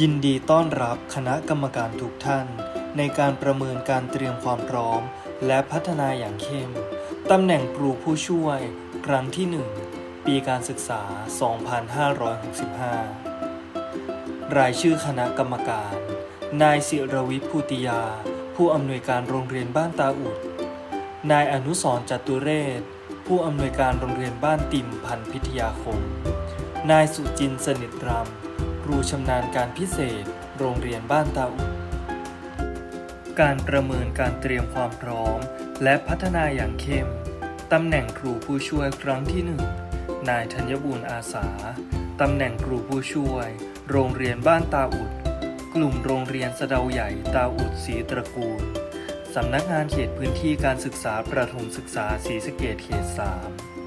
ยินดีต้อนรับคณะกรรมการทุกท่าน ในการประเมินการเตรียมความพร้อม และพัฒนาอย่างเข้ม ตำแหน่งครูผู้ช่วย ครั้งที่ 1 ปีการศึกษา 2565 รายชื่อคณะกรรมการ นายศิรวิทย์ภูติยา ผู้อำนวยการโรงเรียนบ้านตาอุด นายอนุสรณ์จตุเรศ ผู้อำนวยการโรงเรียนบ้านติมพันธ์พิทยาคม นายสุจินสนิทรำ รูชำนาญการพิเศษ โรงเรียนบ้านตาอุดการประเมินการเตรียมความพร้อม และพัฒนาอย่างเข้ม ตำแหน่งครูผู้ช่วยครั้งที่หนึ่งนายธัญบูรณ์อาสา ตำแหน่งครูผู้ช่วย โรงเรียนบ้านตาอุด กลุ่มโรงเรียนสะเดาใหญ่ตาอุดศรีตระกูล สำนักงานเขตพื้นที่การศึกษาประถมศึกษาศรีสะเกดเขต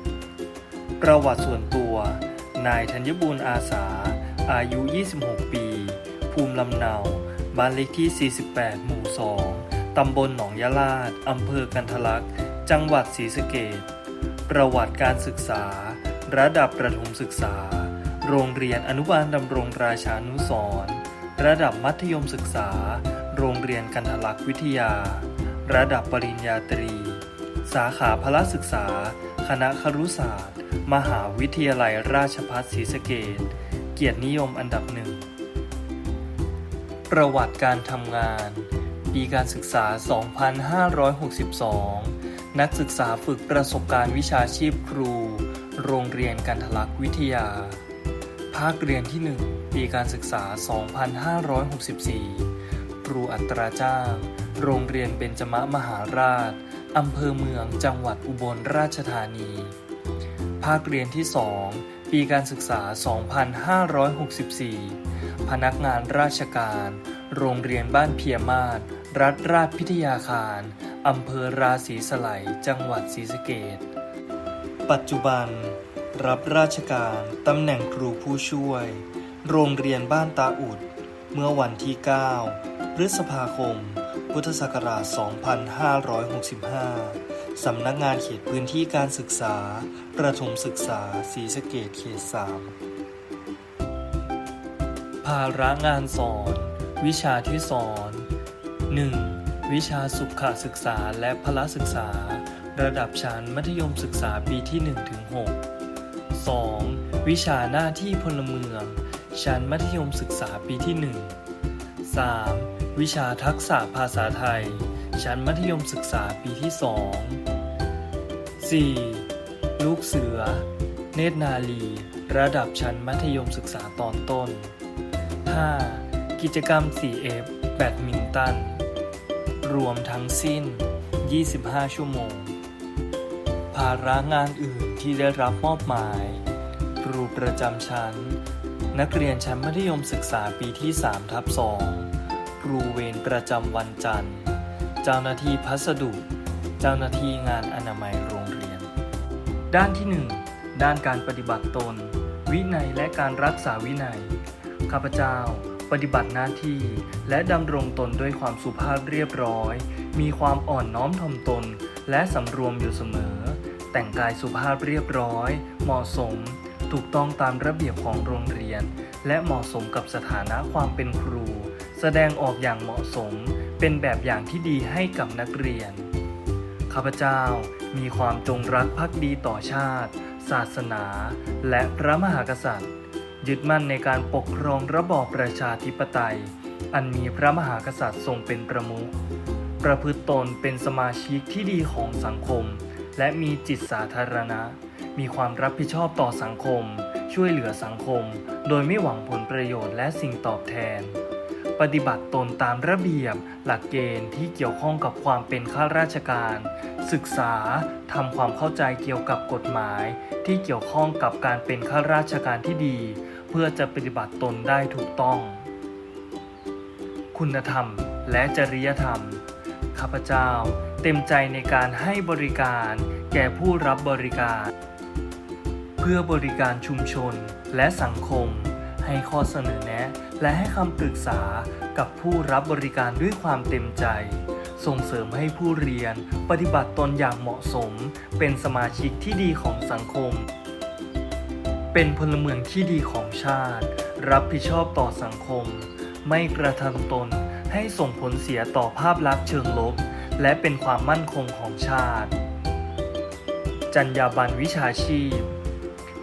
3 ประวัติส่วนตัว นายธัญบูรณ์อาสา อายุ 26 ปี ภูมิลำเนา บ้านเลขที่ 48 หมู่ 2 ตำบลหนองยะลาด อำเภอกันทะลักษ์ จังหวัดศรีสะเกดประวัติการศึกษา ระดับประถมศึกษา โรงเรียนอนุบาลดำรงราชานุสรณ์ระดับมัธยมศึกษา โรงเรียนกันทะลักษ์วิทยา ระดับปริญญาตรี สาขาพละศึกษา คณะครุศาสตร์ มหาวิทยาลัยราชภัฏศรีสะเกด กียรตินิยมอันดับหนึ่ง ประวัติการทำงาน ปีการศึกษา 2562 นักศึกษาฝึกประสบการณ์วิชาชีพครู โรงเรียนกันทะลักวิทยา ภาคเรียนที่ 1 ปีการศึกษา 2564 ครูอัตราจ้าง โรงเรียนเบญจมมหาราช อำเภอเมืองจังหวัดอุบลราชธานี ภาคเรียนที่ 2 ปีการศึกษา 2564 พนักงานราชการ โรงเรียนบ้านเพียมาศ รัฐราชพิทยาคาร อำเภอราศีสไลยจังหวัดศรีสะเกดปัจจุบัน รับราชการตำแหน่งครูผู้ช่วย โรงเรียนบ้านตาอุด เมื่อวันที่ 9 พฤษภาคม พุทธศักราช 2565 สำนักงานเขตพื้นที่การศึกษา ประถมศึกษาศรีสะเกดเขต 3 ภาระงานสอน วิชาที่สอน 1. วิชาสุขศึกษาและพละศึกษา ระดับชั้นมัธยมศึกษาปีที่1ถึง6 2. วิชาหน้าที่พลเมือง ชั้นมัธยมศึกษาปีที่ 1 3. วิชาทักษะภาษาไทย ชั้นมัธยมศึกษาปีที่ 2 4. ลูกเสือ เนตรนาลี ระดับชั้นมัธยมศึกษาตอนต้น 5. กิจกรรม 4F แบดมินตัน รวมทั้งสิ้น 25 ชั่วโมง ภาระงานอื่นที่ได้รับมอบหมาย ครูประจำชั้น นักเรียนชั้นมัธยมศึกษาปีที่3ทับ2ครูเวรประจำวันจันทร์ เจ้าหน้าที่พัสดุ เจ้าหน้าที่งานอนามัยโรงเรียน ด้านที่ 1 ด้านการปฏิบัติตน วินัยและการรักษาวินัย ข้าพเจ้า ปฏิบัติหน้าที่ และดำรงตนด้วยความสุภาพเรียบร้อย มีความอ่อนน้อมถ่อมตน และสำรวมอยู่เสมอ แต่งกายสุภาพเรียบร้อย เหมาะสม ถูกต้องตามระเบียบของโรงเรียน และเหมาะสมกับสถานะความเป็นครู แสดงออกอย่างเหมาะสม เป็นแบบอย่างที่ดีให้กับนักเรียน ข้าพเจ้ามีความจงรักภักดีต่อชาติ ศาสนา และพระมหากษัตริย์ ยึดมั่นในการปกครองระบอบประชาธิปไตย อันมีพระมหากษัตริย์ทรงเป็นประมุข ประพฤติตนเป็นสมาชิกที่ดีของสังคม และมีจิตสาธารณะ มีความรับผิดชอบต่อสังคม ช่วยเหลือสังคม โดยไม่หวังผลประโยชน์และสิ่งตอบแทน ปฏิบัติตนตามระเบียบ หลักเกณฑ์ที่เกี่ยวข้องกับความเป็นข้าราชการ ศึกษาทำความเข้าใจเกี่ยวกับกฎหมาย ที่เกี่ยวข้องกับการเป็นข้าราชการที่ดี เพื่อจะปฏิบัติตนได้ถูกต้อง คุณธรรมและจริยธรรม ข้าพเจ้าเต็มใจในการให้บริการแก่ผู้รับบริการ เพื่อบริการชุมชนและสังคม ให้ข้อเสนอแนะ และให้คำปรึกษากับผู้รับบริการด้วยความเต็มใจ ส่งเสริมให้ผู้เรียนปฏิบัติตนอย่างเหมาะสม เป็นสมาชิกที่ดีของสังคม เป็นพลเมืองที่ดีของชาติ รับผิดชอบต่อสังคม ไม่กระทำตนให้ส่งผลเสียต่อภาพลักษณ์เชิงลบ และเป็นความมั่นคงของชาติ จรรยาบรรณวิชาชีพ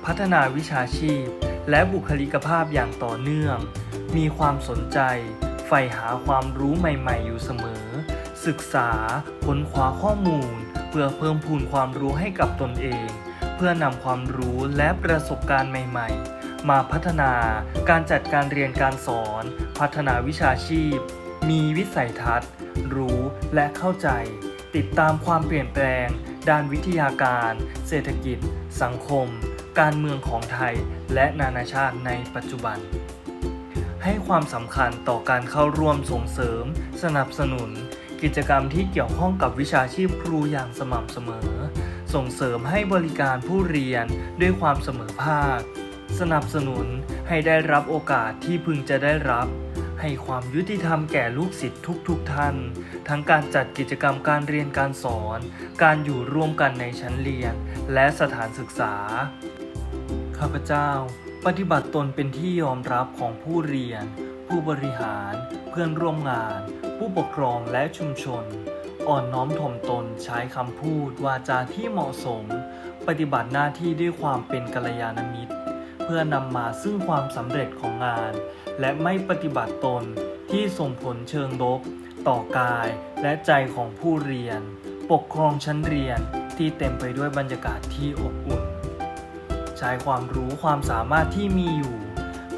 พัฒนาวิชาชีพ และบุคลิกภาพอย่างต่อเนื่อง มีความสนใจใฝ่หาความรู้ใหม่ๆ อยู่เสมอ ศึกษาค้นคว้าข้อมูล เพื่อเพิ่มพูนความรู้ให้กับตนเอง เพื่อนำความรู้และประสบการณ์ใหม่ๆ มาพัฒนาการจัดการเรียนการสอน พัฒนาวิชาชีพ มีวิสัยทัศน์ รู้และเข้าใจ ติดตามความเปลี่ยนแปลง ด้านวิทยาการ เศรษฐกิจ สังคม การเมืองของไทยและนานาชาติในปัจจุบัน ให้ความสำคัญต่อการเข้าร่วมส่งเสริม สนับสนุน กิจกรรมที่เกี่ยวข้องกับวิชาชีพครูอย่างสม่ำเสมอ ส่งเสริมให้บริการผู้เรียนด้วยความเสมอภาค สนับสนุนให้ได้รับโอกาสที่พึงจะได้รับให้ความยุติธรรมแก่ลูกศิษย์ทุกๆทท่าน ทั้งการจัดกิจกรรมการเรียนการสอน การอยู่ร่วมกันในชั้นเรียน และสถานศึกษา ข้าพเจ้า ปฏิบัติตนเป็นที่ยอมรับของผู้เรียน ผู้บริหาร เพื่อนร่วมงาน ผู้ปกครองและชุมชน อ่อนน้อมถ่อมตนใช้คำพูดวาจาที่เหมาะสม ปฏิบัติหน้าที่ด้วยความเป็นกัลยาณมิตร เพื่อนำมาซึ่งความสำเร็จของงาน และไม่ปฏิบัติตนที่ส่งผลเชิงลบ ต่อกายและใจของผู้เรียน ปกครองชั้นเรียนที่เต็มไปด้วยบรรยากาศที่อบอุ่น ใช้ความรู้ความสามารถที่มีอยู่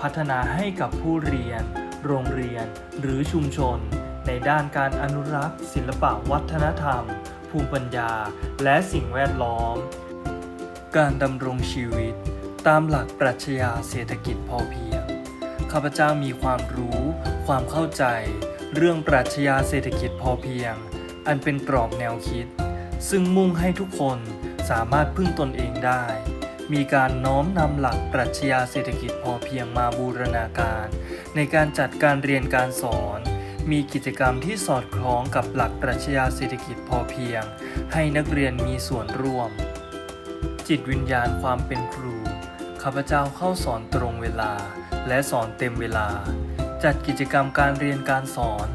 พัฒนาให้กับผู้เรียน โรงเรียน หรือชุมชน ในด้านการอนุรักษ์ ศิลปะวัฒนธรรม ภูมิปัญญา และสิ่งแวดล้อม การดำรงชีวิต ตามหลักปรัชญาเศรษฐกิจพอเพียงข้าพเจ้ามีความรู้ ความเข้าใจ เรื่องปรัชญาเศรษฐกิจพอเพียง อันเป็นกรอบแนวคิด ซึ่งมุ่งให้ทุกคนสามารถพึ่งตนเองได้ มีการน้อมนำหลักปรัชญาเศรษฐกิจพอเพียงมาบูรณาการ ในการจัดการเรียนการสอน มีกิจกรรมที่สอดคล้องกับหลักปรัชญาเศรษฐกิจพอเพียง ให้นักเรียนมีส่วนร่วม จิตวิญญาณความเป็นครู ข้าพเจ้าเข้าสอนตรงเวลา และสอนเต็มเวลา จัดกิจกรรมการเรียนการสอน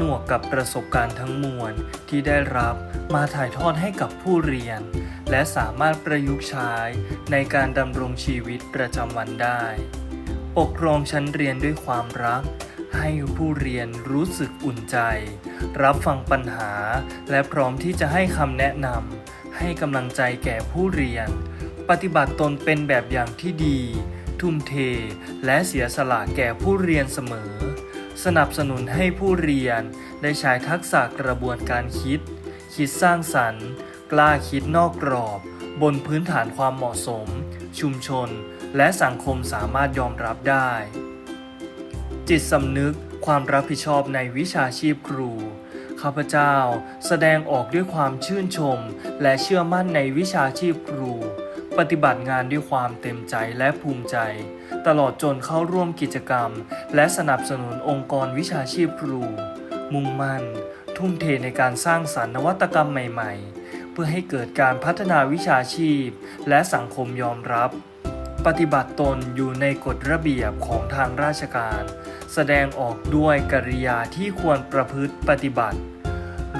นวกกับประสบการณ์ทั้งมวลที่ได้รับมาถ่ายทอดให้กับผู้เรียน และสามารถประยุกต์ใช้ในการดำรงชีวิตประจำวันได้ ปกครองชั้นเรียนด้วยความรัก ให้ผู้เรียนรู้สึกอุ่นใจ รับฟังปัญหา และพร้อมที่จะให้คำแนะนำให้กำลังใจแก่ผู้เรียน ปฏิบัติตนเป็นแบบอย่างที่ดี ทุ่มเท และเสียสละแก่ผู้เรียนเสมอ สนับสนุนให้ผู้เรียนได้ใช้ทักษะกระบวนการคิด คิดสร้างสรรค์ กล้าคิดนอกกรอบ บนพื้นฐานความเหมาะสม ชุมชน และสังคมสามารถยอมรับได้ จิตสำนึกความรับผิดชอบในวิชาชีพครู ข้าพเจ้าแสดงออกด้วยความชื่นชม และเชื่อมั่นในวิชาชีพครู ปฏิบัติงานด้วยความเต็มใจและภูมิใจ ตลอดจนเข้าร่วมกิจกรรม และสนับสนุนองค์กรวิชาชีพครู มุ่งมั่น ทุ่มเทในการสร้างสรรค์นวัตกรรมใหม่ ๆ เพื่อให้เกิดการพัฒนาวิชาชีพ และสังคมยอมรับ ปฏิบัติตนอยู่ในกฎระเบียบของทางราชการ แสดงออกด้วยกริยาที่ควรประพฤติปฏิบัติ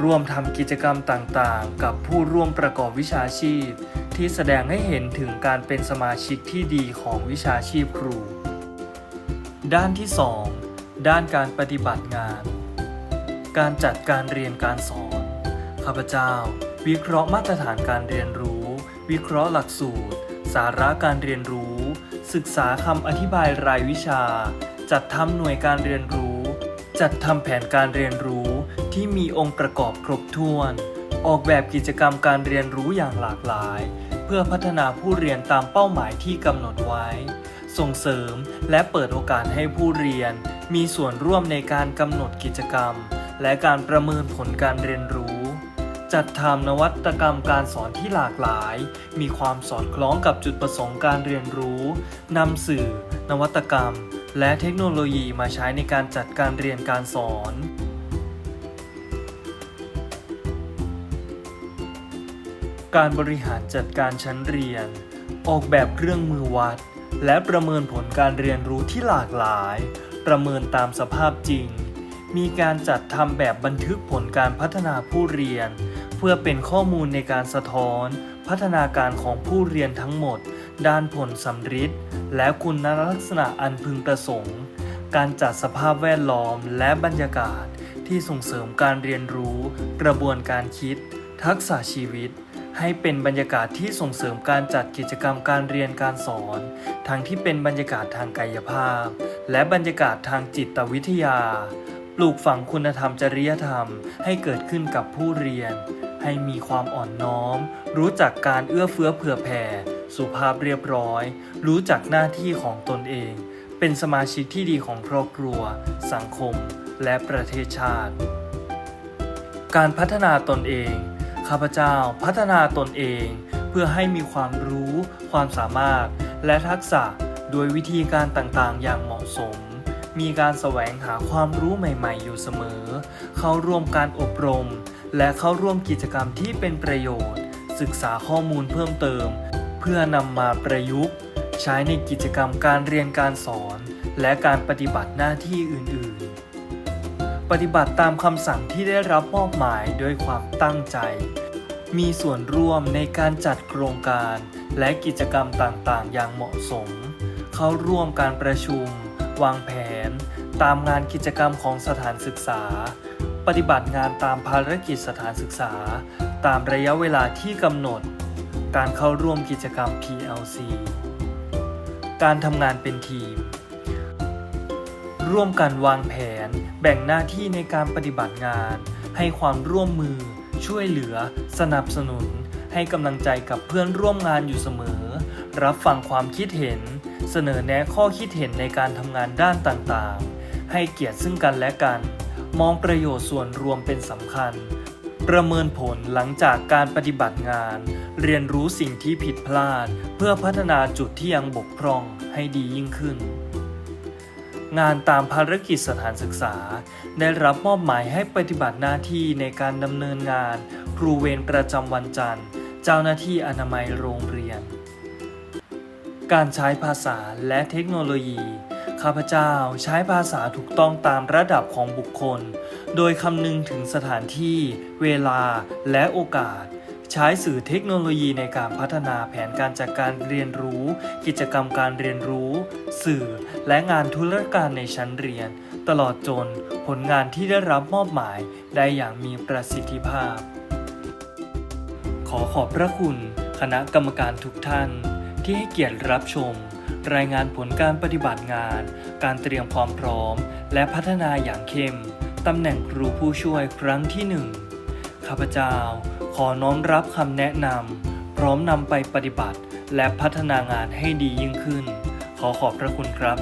ร่วมทำกิจกรรมต่างๆ กับผู้ร่วมประกอบวิชาชีพ ที่แสดงให้เห็นถึงการเป็นสมาชิกที่ดีของวิชาชีพครู ด้านที่ 2 ด้านการปฏิบัติงาน การจัดการเรียนการสอน ข้าพเจ้า วิเคราะห์มาตรฐานการเรียนรู้ วิเคราะห์หลักสูตร สาระการเรียนรู้ ศึกษาคำอธิบายรายวิชา จัดทำหน่วยการเรียนรู้ จัดทำแผนการเรียนรู้ที่มีองค์ประกอบครบถ้วน ออกแบบกิจกรรมการเรียนรู้อย่างหลากหลาย เพื่อพัฒนาผู้เรียนตามเป้าหมายที่กำหนดไว้ ส่งเสริมและเปิดโอกาสให้ผู้เรียน มีส่วนร่วมในการกำหนดกิจกรรม และการประเมินผลการเรียนรู้ จัดทำนวัตกรรมการสอนที่หลากหลาย มีความสอดคล้องกับจุดประสงค์การเรียนรู้นำสื่อ นวัตกรรม และเทคโนโลยีมาใช้ในการจัดการเรียนการสอน การบริหารจัดการชั้นเรียน ออกแบบเครื่องมือวัด และประเมินผลการเรียนรู้ที่หลากหลาย ประเมินตามสภาพจริง มีการจัดทำแบบบันทึกผลการพัฒนาผู้เรียน เพื่อเป็นข้อมูลในการสะท้อน พัฒนาการของผู้เรียนทั้งหมด ด้านผลสำฤทธิ์และคุณลักษณะอันพึงประสงค์ การจัดสภาพแวดล้อมและบรรยากาศที่ส่งเสริมการเรียนรู้ กระบวนการคิด ทักษะชีวิต ให้เป็นบรรยากาศที่ส่งเสริมการจัดกิจกรรมการเรียนการสอน ทั้งที่เป็นบรรยากาศทางกายภาพ และบรรยากาศทางจิตวิทยา ปลูกฝังคุณธรรมจริยธรรม ให้เกิดขึ้นกับผู้เรียน ให้มีความอ่อนน้อม รู้จักการเอื้อเฟื้อเผื่อแผ่ สุภาพเรียบร้อย รู้จักหน้าที่ของตนเอง เป็นสมาชิกที่ดีของครอบครัว สังคม และประเทศชาติ การพัฒนาตนเอง ข้าพเจ้าพัฒนาตนเอง เพื่อให้มีความรู้ ความสามารถ และทักษะโดยวิธีการต่างๆ อย่างเหมาะสม มีการแสวงหาความรู้ใหม่ ๆ อยู่เสมอ เข้าร่วมการอบรม และเข้าร่วมกิจกรรมที่เป็นประโยชน์ ศึกษาข้อมูลเพิ่มเติม เพื่อนำมาประยุกต์ ใช้ในกิจกรรมการเรียนการสอน และการปฏิบัติหน้าที่อื่น ๆ ปฏิบัติตามคำสั่งที่ได้รับมอบหมายด้วยความตั้งใจ มีส่วนร่วมในการจัดโครงการและกิจกรรมต่างๆ อย่างเหมาะสม เข้าร่วมการประชุม วางแผน ตามงานกิจกรรมของสถานศึกษา ปฏิบัติงานตามภารกิจสถานศึกษา ตามระยะเวลาที่กำหนด การเข้าร่วมกิจกรรม PLC การทำงานเป็นทีม ร่วมกันวางแผน แบ่งหน้าที่ในการปฏิบัติงาน ให้ความร่วมมือ ช่วยเหลือ สนับสนุน ให้กำลังใจกับเพื่อนร่วมงานอยู่เสมอ รับฟังความคิดเห็น เสนอแนะข้อคิดเห็นในการทำงานด้านต่างๆ ให้เกียรติซึ่งกันและกัน มองประโยชน์ส่วนรวมเป็นสำคัญ ประเมินผลหลังจากการปฏิบัติงาน เรียนรู้สิ่งที่ผิดพลาด เพื่อพัฒนาจุดที่ยังบกพร่องให้ดียิ่งขึ้น งานตามภารกิจสถานศึกษา ได้รับมอบหมายให้ปฏิบัติหน้าที่ในการดำเนินงาน ครูเวรประจำวันจันทร์ เจ้าหน้าที่อนามัยโรงเรียน การใช้ภาษาและเทคโนโลยี ข้าพเจ้าใช้ภาษาถูกต้องตามระดับของบุคคล โดยคำนึงถึงสถานที่ เวลาและโอกาสใช้สื่อเทคโนโลยีในการพัฒนาแผนการจัดการเรียนรู้ กิจกรรมการเรียนรู้ สื่อ และงานธุรการในชั้นเรียน ตลอดจนผลงานที่ได้รับมอบหมายได้อย่างมีประสิทธิภาพ ขอขอบพระคุณ คณะกรรมการทุกท่าน ที่ให้เกียรติรับชม รายงานผลการปฏิบัติงาน การเตรียมความพร้อม และพัฒนาอย่างเข้มตำแหน่งครูผู้ช่วยครั้งที่หนึ่งข้าพเจ้าขอน้อมรับคำแนะนำพร้อมนำไปปฏิบัติและพัฒนางานให้ดียิ่งขึ้น ขอขอบพระคุณครับ